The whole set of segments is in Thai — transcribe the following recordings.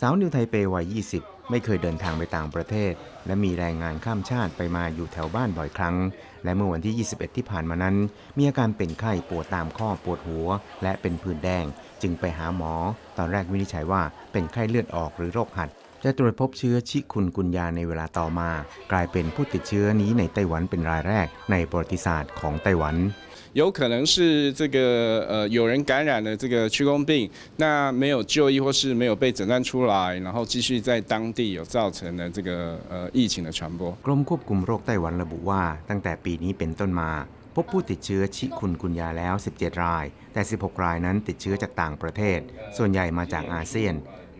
สาวนิวไทเปวัย 20 ไม่เคยเดินทางไปต่างประเทศ และมีแรงงานข้ามชาติไปมาอยู่แถวบ้านบ่อยครั้ง และเมื่อวันที่ 21 ที่ผ่านมานั้น มีอาการเป็นไข้ปวดตามข้อปวดหัว และเป็นผื่นแดง จึงไปหาหมอ ตอนแรกวินิจฉัยว่าเป็นไข้เลือดออกหรือโรคหัดจะตรวจพบเชื้อชิคุนกุนยาในเวลาต่อมา กลายเป็นผู้ติดเชื้อนี้ในไต้หวันเป็นรายแรกในประวัติศาสตร์ของไต้หวัน 有可能是这个呃有人感染了这个屈公病，那没有就医或是没有被诊断出来，然后继续在当地有造成了这个呃疫情的传播。 กรมควบคุมโรคไต้หวันระบุว่า ตั้งแต่ปีนี้เป็นต้นมา พบผู้ติดเชื้อชิคุนกุนยาแล้ว 17 ราย แต่ 16 รายนั้นติดเชื้อจากต่างประเทศ ส่วนใหญ่มาจากอาเซียน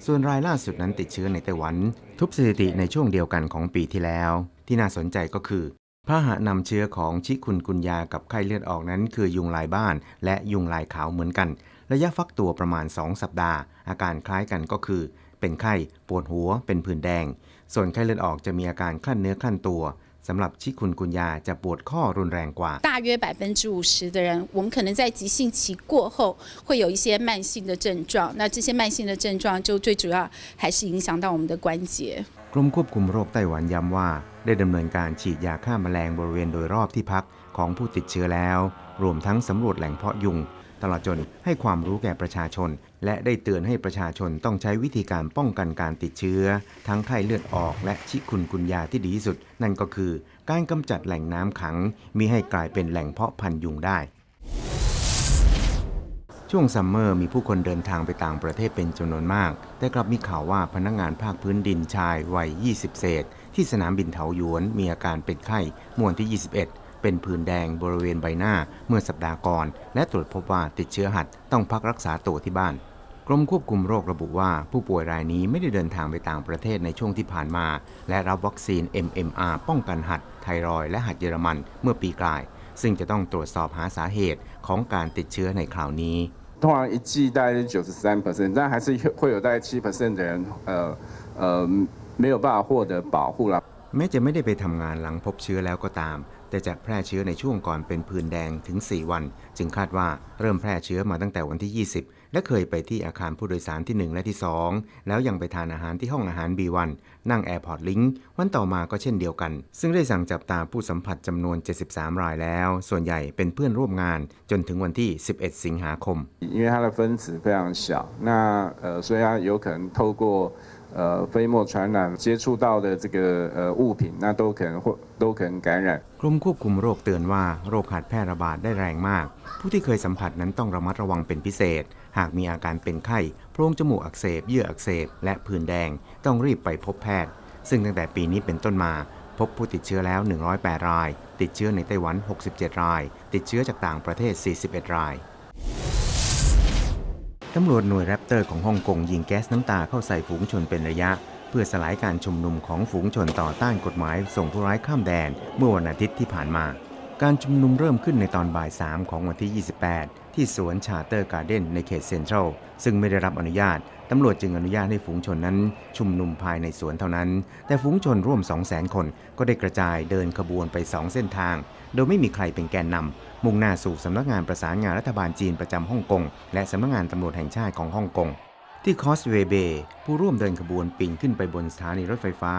ส่วนรายล่าสุดนั้นติดเชื้อในไต้หวัน ทุบสถิติในช่วงเดียวกันของปีที่แล้ว ที่น่าสนใจก็คือ พาหะนำเชื้อของชิคุนกุนยากับไข้เลือดออกนั้น คือยุงลายบ้าน และยุงลายขาวเหมือนกัน ระยะฟักตัวประมาณ 2 สัปดาห์ อาการคล้ายกันก็คือ เป็นไข้ ปวดหัว เป็นผื่นแดง ส่วนไข้เลือดออกจะมีอาการคลั่นเนื้อคลั่นตัว สำหรับชิคุนกุนยาจะปวดข้อรุนแรงกว่า 大约百分之五十的人，我们可能在急性期过后会有一些慢性的症状，那这些慢性的症状就最主要还是影响到我们的关节。 กรมควบคุมโรคไต้หวันย้ำว่า ได้ดำเนินการฉีดยาฆ่าแมลงบริเวณโดยรอบที่พักของผู้ติดเชื้อแล้ว รวมทั้งสำรวจแหล่งเพาะยุง ตลอดจนให้ความรู้แก่ประชาชน และได้เตือนให้ประชาชนต้องใช้วิธีการป้องกันการติดเชื้อ ทั้งไข้เลือดออกและชิคุนกุนยาที่ดีที่สุด นั่นก็คือ การกำจัดแหล่งน้ำขังมิให้กลายเป็นแหล่งเพาะพันธุ์ยุงได้ช่วงซัมเมอร์มีผู้คนเดินทางไปต่างประเทศเป็นจำนวนมาก แต่กลับมีข่าวว่าพนักงานภาคพื้นดินชายวัย 20 เศษ ที่สนามบินเถาหยวนมีอาการเป็นไข้เมื่อวันที่ 21 เป็นผื่นแดงบริเวณใบหน้าเมื่อสัปดาห์ก่อน และตรวจพบว่าติดเชื้อหัดต้องพักรักษาตัวที่บ้าน กรมควบคุมโรคระบุว่าผู้ป่วยรายนี้ไม่ได้เดินทางไปต่างประเทศในช่วงที่ผ่านมา และรับวัคซีน MMR ป้องกันหัด ไทรอยด์และหัดเยอรมันเมื่อปีกลาย ซึ่งจะต้องตรวจสอบหาสาเหตุของการติดเชื้อในคราวนี้ 通常一剂大概是九十三 percent，但还是会有大概七 percent 的人呃呃没有办法获得保护啦。 แม้จะไม่ได้ไปทำงานหลังพบเชื้อแล้วก็ตาม แต่จะแพร่เชื้อในช่วงก่อนเป็นผื่นแดงถึง 4 วัน จึงคาดว่าเริ่มแพร่เชื้อมาตั้งแต่วันที่ 20 และเคยไปที่อาคารผู้โดยสารที่ 1 และที่ 2 แล้วยังไปทานอาหารที่ห้องอาหาร B1 นั่ง Airport Link วันต่อมาก็เช่นเดียวกัน ซึ่งได้สั่งจับตาผู้สัมผัสจำนวน 73 รายแล้ว ส่วนใหญ่เป็นเพื่อนร่วมงาน จนถึงวันที่ 11 สิงหาคม 因为它的分子非常小，那呃，所以它有可能透过 呃飞沫传染接触到的这个呃物品，那都可能会都可能感染。 กรมควบคุมโรคเตือนว่าโรคหัดแพร่ระบาดได้แรงมาก ผู้ที่เคยสัมผัสนั้นต้องระมัดระวังเป็นพิเศษ หากมีอาการเป็นไข้ โพรงจมูกอักเสบ เยื่ออักเสบ และผื่นแดง ต้องรีบไปพบแพทย์ ซึ่งตั้งแต่ปีนี้เป็นต้นมา พบผู้ติดเชื้อแล้ว 108 ราย ติดเชื้อในไต้หวัน 67 ราย ติดเชื้อจากต่างประเทศ 41 ราย ตำรวจหน่วยแรปเตอร์ของฮ่องกงยิงแก๊สน้ำตาเข้าใส่ฝูงชนเป็นระยะ เพื่อสลายการชุมนุมของฝูงชนต่อต้านกฎหมายส่งผู้ร้ายข้ามแดน เมื่อวันอาทิตย์ที่ผ่านมา การชุมนุมเริ่มขึ้นในตอนบ่าย 3 ของวันที่ 28 ที่สวนชาเตอร์การ์เด้นในเขตเซ็นทรัล ซึ่งไม่ได้รับอนุญาต ตำรวจจึงอนุญาตให้ฝูงชนนั้น ชุมนุมภายในสวนเท่านั้น แต่ฝูงชนร่วม 200,000 คน ก็ได้กระจายเดินขบวนไป 2 เส้นทาง โดยไม่มีใครเป็นแกนนำมุ่งหน้าสู่สำนักงานประสานงานรัฐบาลจีนประจำฮ่องกง และสำนักงานตำรวจแห่งชาติของฮ่องกงที่คอสเวเบผู้ร่วมเดินขบวนปีนขึ้นไปบนสถานีรถไฟฟ้า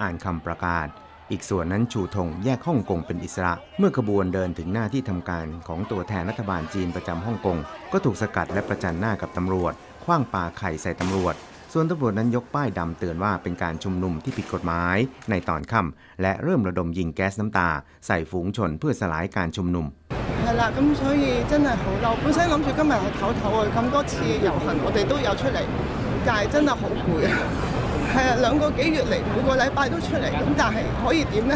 อ่านคำประกาศ อีกส่วนนั้นชูธงแยกฮ่องกงเป็นอิสระ เมื่อขบวนเดินถึงหน้าที่ทำการของตัวแทนรัฐบาลจีนประจำฮ่องกง ก็ถูกสกัดและประจันหน้ากับตำรวจ คว้างปาไข่ใส่ตำรวจ ส่วนตำรวจนั้นยกป้ายดำเตือนว่าเป็นการชุมนุมที่ผิดกฎหมาย ในตอนค่ำและเริ่มระดมยิงแก๊สน้ำตา ใส่ฝูงชนเพื่อสลายการชุมนุม 系啦，咁所以真系好嬲。本身谂住今日系唞唞啊，咁多次游行我哋都有出嚟，但系真系好攰啊。 系啊，两个几月嚟，每个礼拜都出嚟，咁但系可以点呢？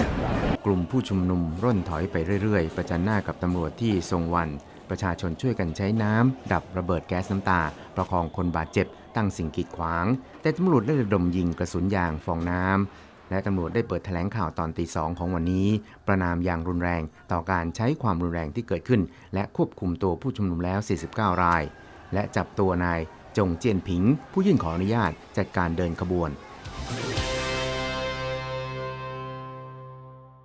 กลุ่มผู้ชุมนุมร่นถอยไปเรื่อยๆ ประจันหน้ากับตำรวจที่ทรงวัน ประชาชนช่วยกันใช้น้ำ ดับระเบิดแก๊สน้ำตา ประคองคนบาดเจ็บ ตั้งสิ่งกีดขวาง แต่ตำรวจได้ระดมยิงกระสุนยางฟองน้ำ และตำรวจได้เปิดแถลงข่าวตอนตีสองของวันนี้ ประนามอย่างรุนแรงต่อการใช้ความรุนแรงที่เกิดขึ้น และควบคุมตัวผู้ชุมนุมแล้ว 49 ราย และจับตัวนาย จงเจียนผิง ผู้ยื่นขออนุญาตจัดการเดินขบวน